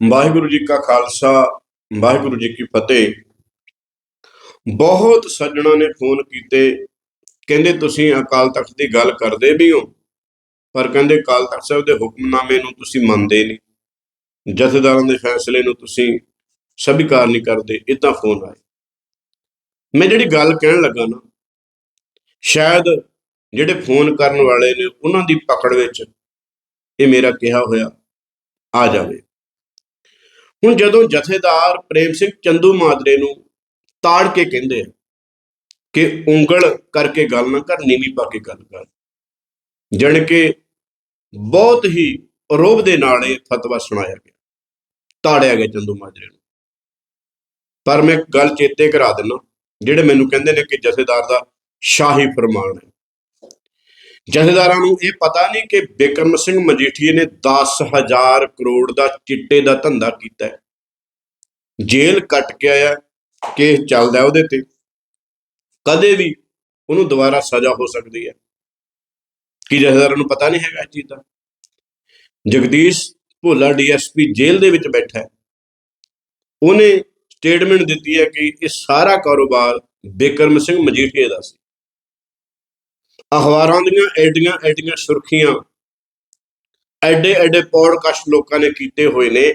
ਵਾਹਿਗੁਰੂ ਜੀ ਕਾ ਖਾਲਸਾ, ਵਾਹਿਗੁਰੂ ਜੀ ਕੀ ਫਤਿਹ। ਬਹੁਤ ਸੱਜਣਾ ਨੇ ਫੋਨ ਕੀਤੇ, ਕਹਿੰਦੇ ਤੁਸੀਂ ਅਕਾਲ ਤਖਤ ਦੀ ਗੱਲ ਕਰਦੇ ਵੀ ਹੋ, ਪਰ ਕਹਿੰਦੇ ਅਕਾਲ ਤਖਤ ਸਾਹਿਬ ਦੇ ਹੁਕਮਨਾਮੇ ਨੂੰ ਤੁਸੀਂ ਮੰਨਦੇ ਨਹੀਂ। ਜਥੇਦਾਰਾਂ ਦੇ ਫੈਸਲੇ ਨੂੰ ਤੁਸੀਂ ਸਵੀਕਾਰ ਨਹੀਂ ਕਰਦੇ, ਇਹ ਤਾਂ ਫੋਨ ਆਏ। ਮੈਂ ਜਿਹੜੀ ਗੱਲ ਕਹਿਣ ਲੱਗਾ ਨਾ, ਸ਼ਾਇਦ ਜਿਹੜੇ ਫੋਨ ਕਰਨ ਵਾਲੇ ਨੇ, ਉਹਨਾਂ ਦੀ ਪਕੜ ਵਿੱਚ ਇਹ ਮੇਰਾ ਕਿਹਾ ਹੋਇਆ ਆ ਜਾਵੇ। ਹੁਣ ਜਦੋਂ ਜਥੇਦਾਰ ਪ੍ਰੇਮ ਸਿੰਘ ਚੰਦੂ ਮਾਜਰੇ ਨੂੰ ਤਾੜ ਕੇ ਕਹਿੰਦੇ ਆ ਕਿ ਉਂਗਲ ਕਰਕੇ ਗੱਲ ਨਾ ਕਰ, ਨੀਵੀਂ ਪਾ ਕੇ ਗੱਲ ਕਰ, ਜਣ ਕਿ ਬਹੁਤ ਹੀ ਰੋਬ ਦੇ ਨਾਲ ਇਹ ਫਤਵਾ ਸੁਣਾਇਆ ਗਿਆ, ਤਾੜਿਆ ਗਿਆ ਚੰਦੂ ਮਾਜਰੇ ਨੂੰ। ਪਰ ਮੈਂ ਗੱਲ ਚੇਤੇ ਕਰਾ ਦਿੰਨਾ, ਜਿਹੜੇ ਮੈਨੂੰ ਕਹਿੰਦੇ ਨੇ ਕਿ ਜਥੇਦਾਰ ਦਾ ਸ਼ਾਹੀ ਫਰਮਾਨ ਹੈ। ਜਥੇਦਾਰਾਂ ਨੂੰ ਇਹ ਪਤਾ ਨਹੀਂ ਕਿ ਬਿਕਰਮ ਸਿੰਘ ਮਜੀਠੀਏ ਨੇ 10000 ਕਰੋੜ ਦਾ ਚਿੱਟੇ ਦਾ ਧੰਦਾ ਕੀਤਾ ਹੈ। ਜੇਲ੍ਹ ਕੱਟ ਕੇ ਆਇਆ, ਕੇਸ ਚੱਲਦਾ ਉਹਦੇ ਤੇ। ਕਦੇ ਵੀ ਉਹਨੂੰ ਦੁਬਾਰਾ ਸਜ਼ਾ ਹੋ ਸਕਦੀ ਹੈ। ਕੀ ਜਥੇਦਾਰਾਂ ਨੂੰ ਪਤਾ ਨਹੀਂ ਹੈਗਾ ਇਹ ਚੀਜ਼ ਦਾ? ਜਗਦੀਸ਼ ਭੋਲਾ ਡੀਐਸਪੀ ਜੇਲ੍ਹ ਦੇ ਵਿੱਚ ਬੈਠਾ ਹੈ। ਉਹਨੇ ਸਟੇਟਮੈਂਟ ਦਿੱਤੀ ਹੈ ਕਿ ਇਹ ਸਾਰਾ ਕਾਰੋਬਾਰ ਬਿਕਰਮ ਸਿੰਘ ਮਜੀਠੀਏ ਦਾ ਸੀ। ਅਖਬਾਰਾਂ ਦੀਆਂ ਐਡੀਆਂ ਐਡੀਆਂ ਸੁਰਖੀਆਂ। ਐਡੇ ਐਡੇ ਪੌਡਕਾਸਟ ਲੋਕਾਂ ਨੇ ਕੀਤੇ ਹੋਏ ਨੇ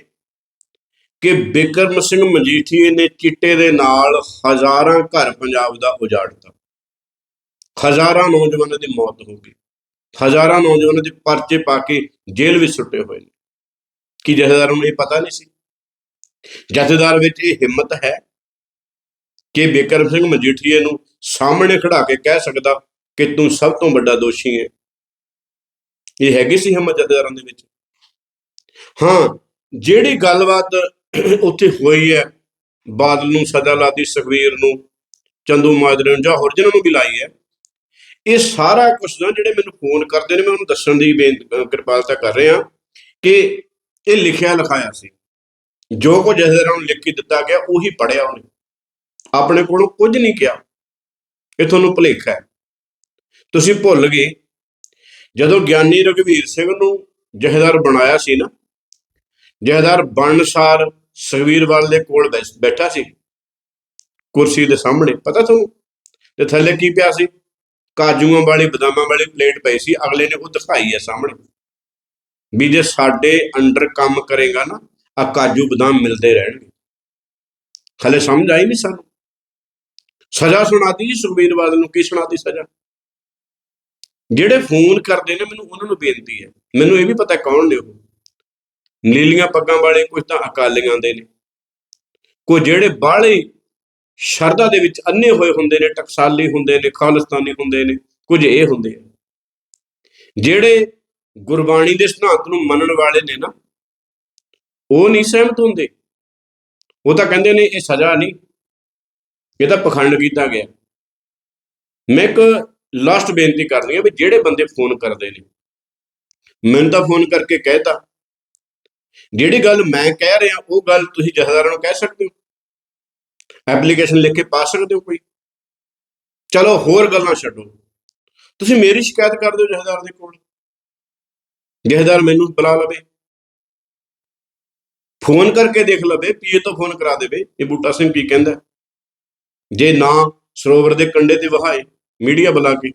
ਕਿ ਬਿਕਰਮ ਸਿੰਘ ਮਜੀਠੀਏ ਨੇ ਚਿੱਟੇ ਦੇ ਨਾਲ ਹਜ਼ਾਰਾਂ ਘਰ ਪੰਜਾਬ ਦਾ ਉਜਾੜਤਾ। ਹਜ਼ਾਰਾਂ ਨੌਜਵਾਨਾਂ ਦੀ ਮੌਤ ਹੋ ਗਈ। ਹਜ਼ਾਰਾਂ ਨੌਜਵਾਨਾਂ ਦੇ ਪਰਚੇ ਪਾ ਕੇ ਜੇਲ੍ਹ ਵਿੱਚ ਸੁੱਟੇ ਹੋਏ ਨੇ। ਕੀ ਜਥੇਦਾਰਾਂ ਨੂੰ ਇਹ ਪਤਾ ਨਹੀਂ ਸੀ? ਜਥੇਦਾਰ ਵਿੱਚ ਇਹ ਹਿੰਮਤ ਹੈ ਕਿ ਬਿਕਰਮ ਸਿੰਘ ਮਜੀਠੀਏ ਨੂੰ ਸਾਹਮਣੇ ਖੜਾ ਕੇ ਕਹਿ ਸਕਦਾ ਕਿ ਤੂੰ ਸਭ ਤੋਂ ਵੱਡਾ ਦੋਸ਼ੀ ਹੈ ਇਹ ਹੈਗੀ ਸੀ ਹਿੰਮਤ ਜਥੇਦਾਰਾਂ ਦੇ ਵਿੱਚ? ਹਾਂ, ਜਿਹੜੀ ਗੱਲਬਾਤ ਉੱਥੇ ਹੋਈ ਹੈ, ਬਾਦਲ ਨੂੰ ਸਦਾ ਲਾਦੀ ਸੁਖਵੀਰ ਨੂੰ, ਚੰਦੂ ਮਾਜਰੇ ਨੂੰ ਜਾਂ ਹੋਰ ਜਿਹਨਾਂ ਨੂੰ ਵੀ ਲਾਈ ਹੈ, ਇਹ ਸਾਰਾ ਕੁਝ ਨਾ ਜਿਹੜੇ ਮੈਨੂੰ ਫੋਨ ਕਰਦੇ ਨੇ, ਮੈਂ ਉਹਨੂੰ ਦੱਸਣ ਦੀ ਬੇਨਤੀ ਕਿਰਪਾਲਤਾ ਕਰ ਰਿਹਾ ਕਿ ਇਹ ਲਿਖਿਆ ਲਿਖਾਇਆ ਸੀ। ਜੋ ਕੁਝ ਜਥੇਦਾਰਾਂ ਨੂੰ ਲਿਖ ਕੇ ਦਿੱਤਾ ਗਿਆ, ਉਹੀ ਪੜਿਆ ਉਹਨੇ। ਆਪਣੇ ਕੋਲੋਂ ਕੁਝ ਨਹੀਂ ਕਿਹਾ। ਇਹ ਤੁਹਾਨੂੰ ਭੁਲੇਖਾ ਹੈ। ਤੁਸੀਂ ਭੁੱਲ ਗਏ। ਜਦੋਂ ਗਿਆਨੀ ਰਘਵੀਰ ਸਿੰਘ ਨੂੰ ਜਹੇਦਾਰ ਬਣਾਇਆ ਸੀ ਨਾ, ਜਹੇਦਾਰ ਬਣਨਸਾਰ ਸੁਖਵੀਰਵਾਲ ਦੇ ਕੋਲ ਬੈਸ- ਬੈਠਾ ਸੀ। ਕੁਰਸੀ ਦੇ ਸਾਹਮਣੇ, ਪਤਾ ਤੁਹਾਨੂੰ? ਤੇ ਥੱਲੇ ਕੀ ਪਿਆ ਸੀ? ਕਾਜੂਆਂ ਵਾਲੀ, ਬਦਾਮਾਂ ਵਾਲੀ ਪਲੇਟ ਪਈ ਸੀ। ਅਗਲੇ ਨੇ ਉਹ ਦਿਖਾਈ ਹੈ ਸਾਹਮਣੇ। ਵੀ ਜੇ ਸਾਡੇ ਅੰਡਰ ਕੰਮ ਕਰੇਗਾ ਨਾ ਆ ਕਾਜੂ, ਬਦਾਮ ਮਿਲਦੇ ਰਹਿਣਗੇ। ਹਲੇ ਸਮਝ ਆਈ ਨਹੀਂ ਸਾਨੂੰ? ਸਜ਼ਾ ਸੁਣਾਤੀ ਜੀ ਸੁਖਬੀਰਵਾਲ ਨੂੰ? ਕੀ ਸੁਣਾਤੀ ਸਜ਼ਾ? ਜਿਹੜੇ ਫੋਨ ਕਰਦੇ ਨੇ, ਮੈਨੂੰ ਉਹਨਾਂ ਨੂੰ ਬੇਨਤੀ ਹੈ। ਮੈਨੂੰ ਇਹ ਵੀ ਪਤਾ ਕੌਣ ਨੇ ਉਹ। ਨੀਲੀਆਂ ਪੱਗਾਂ ਵਾਲੇ ਕੁਝ ਤਾਂ ਅਕਾਲੀਆਂ ਦੇ ਨੇ। ਕੋਈ ਜਿਹੜੇ ਬਾਹਲੇ ਸ਼ਰਧਾ ਦੇ ਵਿੱਚ ਅੰਨੇ ਹੋਏ ਹੁੰਦੇ ਨੇ, ਟਕਸਾਲੀ ਹੁੰਦੇ ਨੇ, ਖਾਲਿਸਤਾਨੀ ਹੁੰਦੇ ਨੇ, ਕੁਝ ਇਹ ਹੁੰਦੇ ਆ। ਜਿਹੜੇ ਗੁਰਬਾਣੀ ਦੇ ਸਿਧਾਂਤ ਨੂੰ ਮੰਨਣ ਵਾਲੇ ਨੇ ਨਾ, ਉਹ ਨਹੀਂ ਸਹਿਮਤ ਹੁੰਦੇ। ਉਹ ਤਾਂ ਕਹਿੰਦੇ ਨੇ, ਇਹ ਸਜ਼ਾ ਨਹੀਂ। ਇਹ ਤਾਂ ਪਖੰਡ ਕੀਤਾ ਗਿਆ। ਮੈਂ ਇੱਕ ਲਾਸਟ ਬੇਨਤੀ ਕਰਨੀ ਹੈ ਵੀ ਜਿਹੜੇ ਬੰਦੇ ਫੋਨ ਕਰਦੇ ਨੇ, ਮੈਨੂੰ ਤਾਂ ਫੋਨ ਕਰਕੇ ਕਹਿਤਾ ਜਿਹੜੀ ਗੱਲ ਮੈਂ ਕਹਿ ਰਿਹਾ, ਉਹ ਗੱਲ ਤੁਸੀਂ ਜਥੇਦਾਰਾਂ ਨੂੰ ਕਹਿ ਸਕਦੇ ਹੋ। ਐਪਲੀਕੇਸ਼ਨ ਲਿਖ ਕੇ ਪਾ ਸਕਦੇ ਹੋ ਕੋਈ। ਚਲੋ ਹੋਰ ਗੱਲਾਂ ਛੱਡੋ। ਤੁਸੀਂ ਮੇਰੀ ਸ਼ਿਕਾਇਤ ਕਰ ਦਿਓ ਜਥੇਦਾਰ ਦੇ ਕੋਲ? ਜਥੇਦਾਰ ਮੈਨੂੰ ਬੁਲਾ ਲਵੇ। ਫੋਨ ਕਰਕੇ ਦੇਖ ਲਵੇ, ਪੀਏ ਤੋਂ ਫੋਨ ਕਰਾ ਦੇਵੇ। ਇਹ ਬੂਟਾ ਸਿੰਘ ਕੀ ਕਹਿੰਦਾ? ਜੇ ਨਾ ਸਰੋਵਰ ਦੇ ਕੰਢੇ ਤੇ ਵਹਾਏ ਮੀਡੀਆ ਬੁਲਾ ਕੇ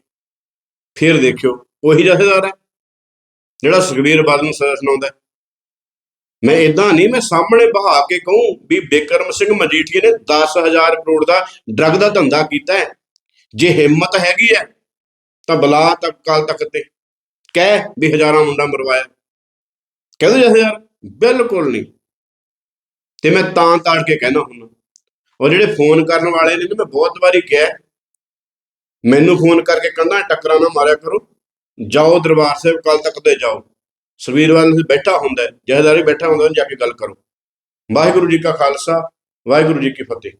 ਫਿਰ ਦੇਖਿਓ, ਉਹੀ ਜਥੇਦਾਰ ਹੈ, ਜਿਹੜਾ ਸੁਖਬੀਰ ਬਾਦਲ ਨੂੰ ਸਜ਼ਾ ਸੁਣਾਉਂਦਾ ਮੈਂ ਇਦਾਂ ਨਹੀਂ, ਮੈਂ ਸਾਹਮਣੇ ਬਹਾ ਕੇ ਕਹੂੰ ਵੀ ਬਿਕਰਮ ਸਿੰਘ ਮਜੀਠੀਏ ਨੇ 10000 ਕਰੋੜ ਦਾ ਡਰਗ ਦਾ ਧੰਦਾ ਕੀਤਾ ਹੈ। ਜੇ ਹਿੰਮਤ ਹੈਗੀ ਹੈ, ਤਾਂ ਬੁਲਾ ਤੱਕ ਕਾਲ ਤੱਕ ਤੇ ਕਹਿ ਵੀ ਹਜ਼ਾਰਾਂ ਮੁੰਡਾ ਮਰਵਾਇਆ। ਕਹਿੰਦੇ ਜਥੇਦਾਰ, ਬਿਲਕੁਲ ਨਹੀਂ। ਤੇ ਮੈਂ ਤਾਂ ਤਾੜ ਕੇ ਕਹਿਣਾ ਹੁੰਦਾ। ਉਹ ਜਿਹੜੇ ਫੋਨ ਕਰਨ ਵਾਲੇ ਨੇ, ਮੈਂ ਬਹੁਤ ਵਾਰੀ ਕਿਹਾ ਮੈਨੂੰ ਫੋਨ ਕਰਕੇ ਕਹਿੰਦਾ ਟੱਕਰਾਂ ਨਾ ਮਾਰਿਆ ਕਰੋ। ਜਾਓ ਦਰਬਾਰ ਸਾਹਿਬ ਕੱਲ ਤੱਕ ਦੇ ਜਾਓ। ਸਵੀਰਵਾਲ ਨੂੰ ਬੈਠਾ ਹੁੰਦਾ ਹੈ, ਜਥੇਦਾਰ ਹੀ ਬੈਠਾ ਹੁੰਦਾ ਉਹਨੂੰ ਜਾ ਕੇ ਗੱਲ ਕਰੋ। ਵਾਹਿਗੁਰੂ ਜੀ ਕਾ ਖਾਲਸਾ ਵਾਹਿਗੁਰੂ ਜੀ ਕੀ ਫਤਿਹ।